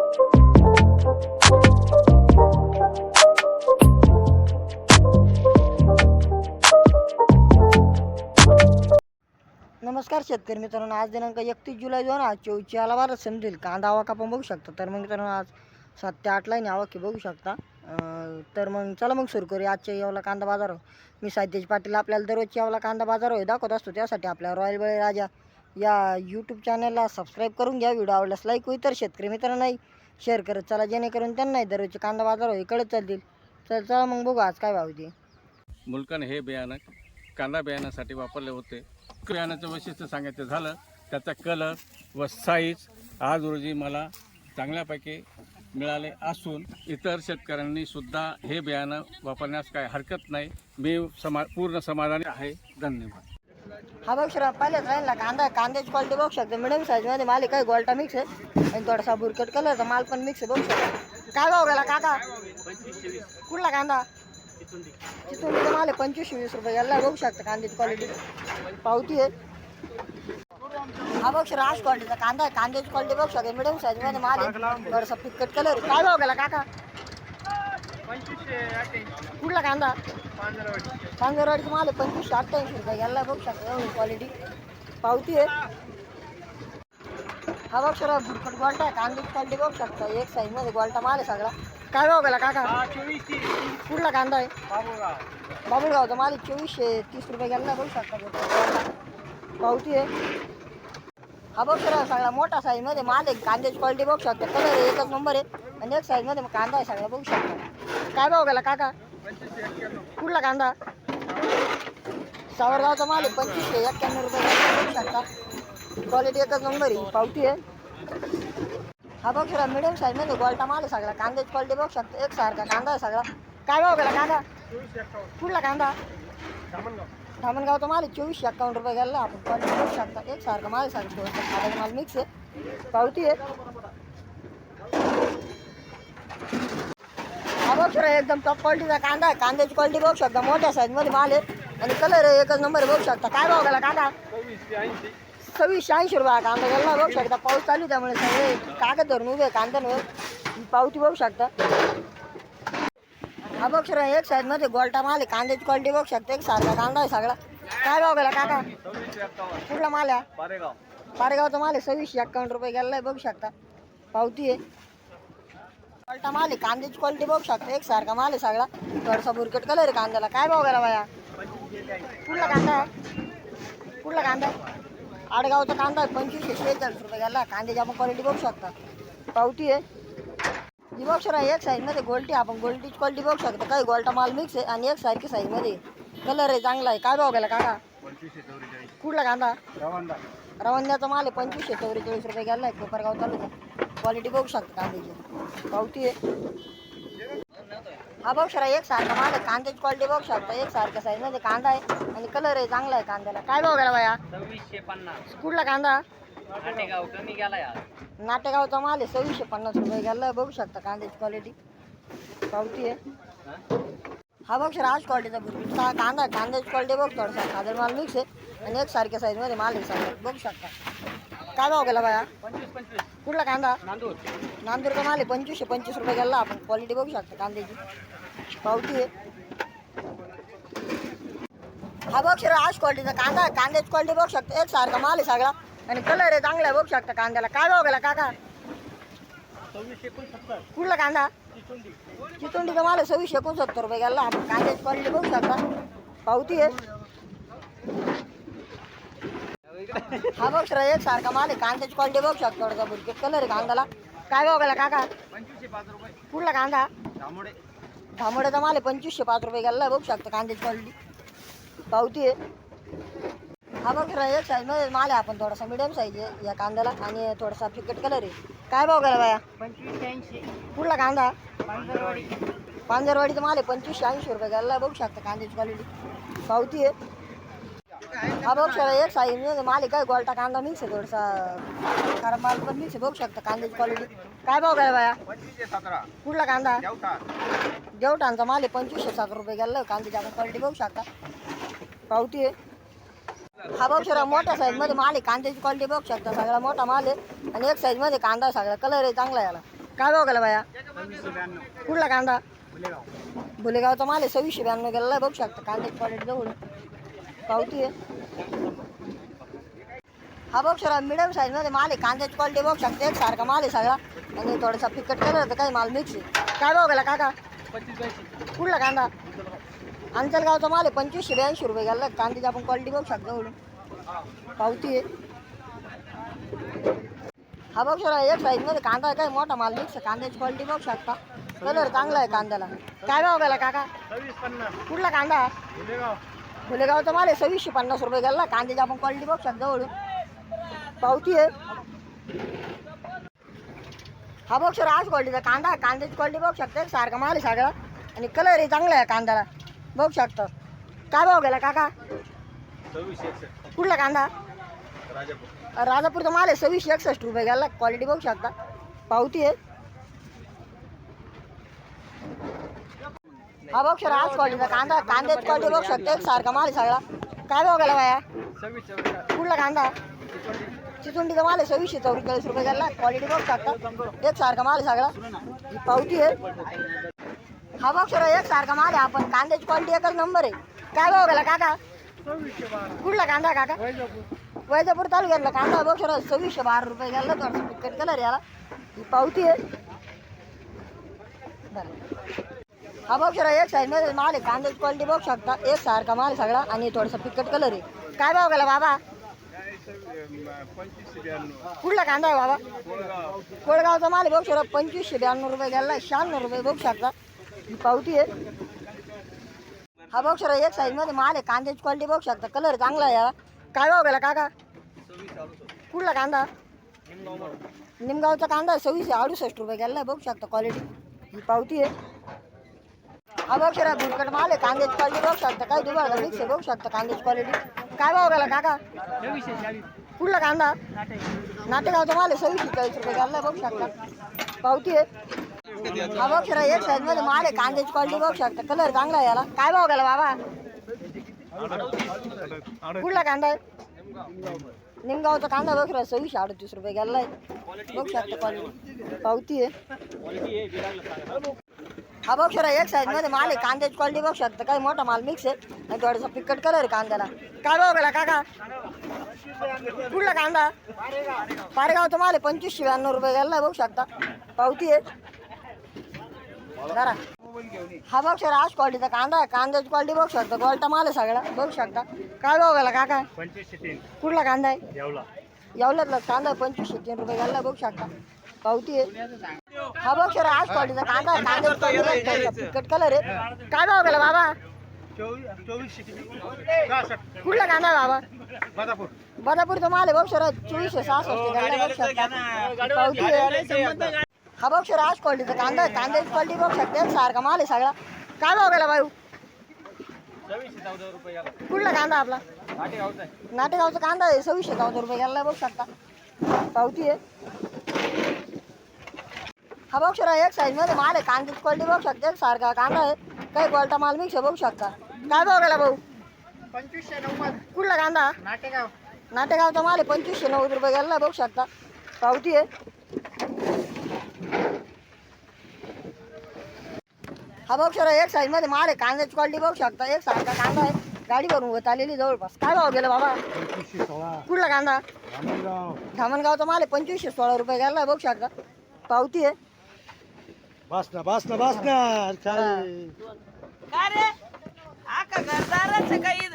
नमस्कार शेतकरी मित्रांनो आज दिनांक एकतीस जुलै दोन हजार चोवीस आला भारत समजेल कांदा आवक आपण बघू शकता. तर मग मित्रांनो आज सात ते आठ लाईन आवक बघू शकता. तर मग चला मग सुरू करूया. आजच्या यावला कांदा बाजार. मी साहित्यज पाटील आपल्याला दररोजच्या यावला कांदा बाजार होय दाखवत असतो. त्यासाठी आपल्या रॉयल बळी राजा या यूट्यूब चॅनलला सबस्क्राईब करून घ्या. व्हिडिओ आवडल्यास लाईक होईल. तर शेतकरी मित्रांनाही शेअर करत चला. जेणेकरून त्यांनाही दररोजचे कांदा बाजार होय कळत चालतील. चल चला मग बघू आज काय भाव आहे ते मुलकन हे बियाणं कांदा बियाण्यासाठी वापरले होते. बियाण्याचं वैशिष्ट्य सांगायचं झालं त्याचा कलर व साईज आज रोजी मला चांगल्यापैकी मिळाले असून इतर शेतकऱ्यांनी सुद्धा हे बियाणं वापरण्यास काय हरकत नाही. मी समा पूर्ण समाधानी आहे. धन्यवाद. हा बघ श्रा पहिल्याच राहील कांदा कांद्याची क्वालिटी बघू शकते. मिडियम साईजमध्ये माल काय गोल्टा मिक्स आहे. आणि थोडासा बुरकट कलरचा माल पण मिक्स आहे बघू शकतो. काय भाव गेला काका? कुठला कांदा? तिथून माल आहे पंचवीसशे वीस रुपये. याला बघू शकता कांद्याची क्वालिटी पावती आहे. हा बघ राज आज क्वालिटीचा कांदा आहे. कांद्याची क्वालिटी बघू शकते. मिडियम साईजमध्ये माल आहे. थोडासा फिक्कट कलर काय भाव गेला काका? कुठला कांदा? माल आहे पंचवीसशे अठ्ठ्याऐंशी रुपये. गेला बघू शकता एवढी क्वालिटी पावती आहे. हा बघ सर बुरकट गोल्टा आहे. कांद्याची क्वालिटी बघू शकता. एक साईजमध्ये गोल्टा माल आहे सगळा. काय भाव गेला काका? कुठला कांदा आहे? बाबुळगावचा माल चोवीसशे तीस रुपये. गेला बघू शकता. पावती आहे. हा बघ सर सगळा मोठा साईजमध्ये माल आहे. कांद्याची क्वालिटी बघू शकता. कलर एकच नंबर आहे. आणि एक साईजमध्ये कांदा आहे सगळा बघू शकता. काय भाव गेला काका? कुठला कांदा? सावरगावचा माल आहे पंचवीसशे एक्क्याण्णव रुपये बघू शकता. क्वालिटी एकच नंबर आहे पावती आहे. हा बघ सर मिडियम साईजमध्ये गोल्टा माल आहे सगळा. कांद्याची क्वालिटी बघू शकता. एक सारखा कांदा आहे सगळा. काय भाव गेला कांदा कुठला कांदा? धामणगावचा तर आहे चोवीसशे एक्कावन्न रुपये घ्यायला आपण क्वालिटी बघू शकता. एक सारखं माझं सारखं सगळं माल मिक्स आहे. पावती आहे. हा बघ सर एकदम टॉप क्वालिटीचा कांदा आहे. कांद्याची क्वालिटी बघू शकता. मोठ्या साईजमध्ये माल आहे. आणि कलर आहे एकच नंबर बघू शकता. काय भाव गेला कांदा? सव्वीसशे ऐंशी रुपये कांदा गेला बघू शकता. पाऊस चालू आहे त्यामुळे सगळे कागद धरून उभे कांदा कांद्यांवर. पावती बघू शकता. हा बघ सर एक साईडमध्ये गोल्टा माल आहे कांद्याची क्वालिटी बघू शकता एक सारखा कांदा आहे सगळा. काय भाव गेला काका? कुठला माल आहे? पारेगावचा माल आहे सव्वीसशे एक्कावन्न रुपये गेला आहे बघू शकता. पावती आहे. गोल्टा माल आहे कांद्याची क्वालिटी बघू शकता एक सारखा माल आहे सगळा. थोडासा बुरकट कलर आहे कांद्याला. काय भाव गेला बाया? कुठला कांदा आहे? कुठला कांदा आहे? आडगावचा कांदा आहे पंचवीसशे शेहेचाळीस रुपये गेला. कांद्याची आपण क्वालिटी बघू शकता. पावती आहे. ही आहे एक साईजमध्ये गोल्टी आपण गोल्टीची क्वालिटी बघू शकतो. काही गोल्टा माल मिक्स आहे आणि एक सारखी साईजमध्ये कलर आहे चांगला आहे. काय भाव गेला काका? कुठला कांदा? रवंद्याचा माल आहे पंचवीसशे चौवेचाळीस रुपये गेला आहे. कोपरगाव तालुका. क्वालिटी बघू शकता कांद्याची. पावती आहे. हा बघ सर एक सारखा माल आहे. कांद्याची क्वालिटी बघू शकता. एक सारख्या साईजमध्ये कांदा आहे आणि कलर आहे चांगला आहे कांद्याला. काय भाव गेला बाया? कुठला कांदा? आटेगाव कमी नाटेगावचा माल आहे सव्वीसशे पन्नास रुपये गेला. बघू शकता कांद्याची क्वालिटी पावती आहे. हा? बघ सर आज क्वालिटीचा भरपूर कांदा आहे. कांद्याची क्वालिटी बघ थोडासा साधर माल मिक्स आहे. आणि एक सारख्या साईजमध्ये माल आहे सगळं. बघू शकता. काय भाव गेला बाया? पंचवीस पंचवीस. कुठला कांदा? नांदूर. नांदूरचा माल आहे. पंचवीसशे पंचवीस रुपये गेला. आपण क्वालिटी बघू शकता कांद्याची. पावती आहे. हा बघ सर आज क्वालिटीचा कांदा आहे. कांद्याची क्वालिटी बघू शकता. एक सारखा माल आहे सगळा. आणि कलर आहे चांगला आहे बघू शकता कांद्याला. काय भाव गेला काका? एकोणसत्तर. कुठला कांदा? चिचुंडी चितोंडीचा माल आहे सव्वीसशे एकोणसत्तर रुपये गेला. आपण कांद्याची क्वालिटी बघू शकता. पावती आहे. हा बघ सर एक सारखा माल आहे. कांद्याची क्वालिटी बघू शकता थोडासा कलर आहे कांद्याला? काय भाव गेला काका? कुठला कांदा? धामोड्याचा माल आहे पंचवीसशे पाच रुपये गेला. बघू शकता कांद्याची क्वालिटी पावती आहे. हा बघ एक साईजमध्ये माल आहे आपण थोडासा मिडियम साईज आहे या कांद्याला आणि थोडासा फिकट कलर आहे. काय भाव गेला बाया? पंचवीसशे ऐंशी. कुठला कांदा? पांजरवाडीचा माल आहे पंचवीसशे ऐंशी रुपये गेला. बघू शकता कांद्याची क्वालिटी पावती आहे. हा बघू शकता एक साईज माल आहे काय गोल्टा कांदा मिक्स आहे थोडासा. खराब माल पण मिक्स आहे बघू शकता कांद्याची क्वालिटी काय भाव गेला बाया? कुठला कांदा? देवटा देवटांचा माल आहे पंचवीसशे सात रुपये गेला. कांद्याची आपण क्वालिटी बघू शकता. पावती आहे. हा बघ सर मोठ्या साईजमध्ये माल आहे. कांद्याची क्वालिटी बघू शकता. सगळा मोठा माल आहे. आणि एक साईजमध्ये कांदा सगळा. कलर आहे चांगला आहे याला. काय भाव गेला बाया? कुठला कांदा? भुलेगावचा माल आहे. सव्वीसशे ब्याण्णव गेलेला बघू शकता. कांद्याची क्वालिटी जवळ पावती आहे. हा बघ सर मिडियम साईजमध्ये माल आहे. कांद्याची क्वालिटी बघू शकता. एक सारखा माल आहे सगळा. आणि थोडासा फिकट कलर तर काही माल मिक्स आहे. काय भाव गेला काका? पंचवीस कुठला कांदा? अंचलगावचा माल आहे पंचवीसशे ब्याऐंशी रुपये घ्यायला कांद्याची आपण क्वालिटी बघू शकता जवळून पावती आहे. हा बघ सर एक साईजमध्ये कांदा आहे काय मोठा माल मिक्स कांद्याची क्वालिटी बघू शकता. कलर चांगला आहे कांद्याला. काय भाव गेला काका? कुठला कांदा? फुलेगावचा माल आहे सव्वीसशे पन्नास रुपये गेला. कांद्याची आपण क्वालिटी बघू शकता जवळून पावती आहे. हा बघ सर आज क्वालिटीचा कांदा कांद्याची क्वालिटी बघू शकता. सारखा माल आहे सगळा. आणि कलर आहे चांगला आहे कांद्याला. बघू शकता. काय भाव गेला काका? कुठला कांदा? राजापूर. राजापूरचा माल आहे सव्वीसशे एकसष्ट रुपये गेला. क्वालिटी बघू शकता. पावती आहे. हा बघ सर आज क्वालिटीचा कांदा. कांद्याची क्वालिटी बघू शकता. एक सारखा माल सगळा. काय भाव गेला बाया? सव्वीस कुठला कांदा? चिचुंडीचा माल आहे सव्वीसशे चौवेचाळीस रुपये गेला. क्वालिटी बघू शकता. एक सारखा माल सगळा. पावती आहे. हा बघ सर एक सारखा माल आहे. आपण कांद्याची क्वालिटी एकच नंबर आहे. काय भाव गेला काका? कुठला कांदा काका? वैजापूर तालुक्यातला कांदा बघ सर सव्वीसशे बारा रुपये गेला थोडासा पिकट कलर याला. ही पावती आहे. हा बघ सर एक साईडमध्ये माल आहे कांद्याची क्वालिटी बघू शकता. एक सारखा माल सगळा आणि थोडासा पिकट कलर आहे. काय भाव गेला बाबा? कुठला कांदा आहे बाबा? कोळगावचा माल बघू बघ सर पंचवीसशे ब्याण्णव रुपये गेला शहाण्णव रुपये बघू शकता. ही पावती आहे. हा बघ सर एक साईजमध्ये माल आहे. कांद्याची क्वालिटी बघू शकता. कलर चांगला आहे याला काय भाव गेला काका? कुठला कांदा? निमगावचा कांदा आहे. अडुसष्ट रुपये गेला. बघू शकता क्वालिटी ही पावती आहे. हा बघ सर भुरकट माल आहे. कांद्याची क्वालिटी बघू शकता. काय दुबार मिक्स आहे. बघू शकता कांद्याची क्वालिटी काय भाव गेला काका? कुठला कांदा? नाटेगावचा माल आहे. सव्वीस चाळीस रुपये गेला. बघू शकता. पावती आहे. हा बघ सर एक साईजमध्ये माल आहे कांद्याची क्वालिटी बघू शकता. कलर चांगला आहे याला. काय भाव गेला बाबा? कुठला कांदा आहे? निमगावचा कांदा बघ सर सव्वीसशे अडतीस रुपये गेलाय. बघू शकता क्वालिटी पावती आहे. हा बघ सर एक साईजमध्ये माल आहे कांद्याची क्वालिटी बघू शकता. काही मोठा माल मिक्स आहे. आणि थोडासा पिकट कलर आहे कांद्याला. काय भाव गेला काका? कुठला कांदा? पारेगावचा माल आहे पंचवीसशे ब्याण्णव रुपये गेला बघू शकता. पावती आहे. जरा. हा बघ सर आज क्वालिटीचा कांदा आहे. कांद्याची क्वालिटी बघू शकता क्वालिटा माल आहे सगळा. बघू शकता. काय गेला काका कुठला कांदा आहे? येवला. यावल्यातला कांदा आहे पंचवीसशे तीन रुपये गेला. बघू शकता. पावती आहे. हा बघ सर आज क्वालिटीचा कांदा आहे. पिकट कलर आहे. काय भाव गेला बाबा कुठला कांदा आहे बाबा? बदापूर. बदापूरचा माल आहे बघ सर चोवीसशे सहासष्ट गेला बघू शकता. पावती आहे. हा बघ आज क्वालिटीचा कांदा आहे कांद्याची क्वालिटी बघू शकते सारखा माल आहे सगळा. काय भाव गेला भाऊ? कुठला कांदा आपला? नाटेगावचा कांदा आहे सव्वीसशे चौदा रुपये गेला बघू शकता. पावती आहे. हा बघ सर एक साईजमध्ये माल आहे कांद्याची क्वालिटी बघू शकते सारखा कांदा आहे. काही क्वालिटा माल मिक्स बघू शकता. काय भाव गेला भाऊ? पंचवीसशे नव्वद. कुठला कांदा? नाटेगाव. नाटेगावचा माल आहे पंचवीसशे नव्वद रुपये गेला बघू शकता. पावती आहे. हा बघ सर एक साईजमध्ये माल आहे कांद्याची क्वालिटी बघू शकता. एक सारखा कांदा आहे गाडी भरून होत आलेली जवळपास. काय भाव गेला बाबा? पंचवीसशे सोळा. कुठला कांदा? रामगाव धामणगावचा माल आहे पंचवीसशे सोळा रुपये गेला बघू शकता. पावती आहे. बस ना बस ना बस ना. हा. का रे आका घरदाराचं काही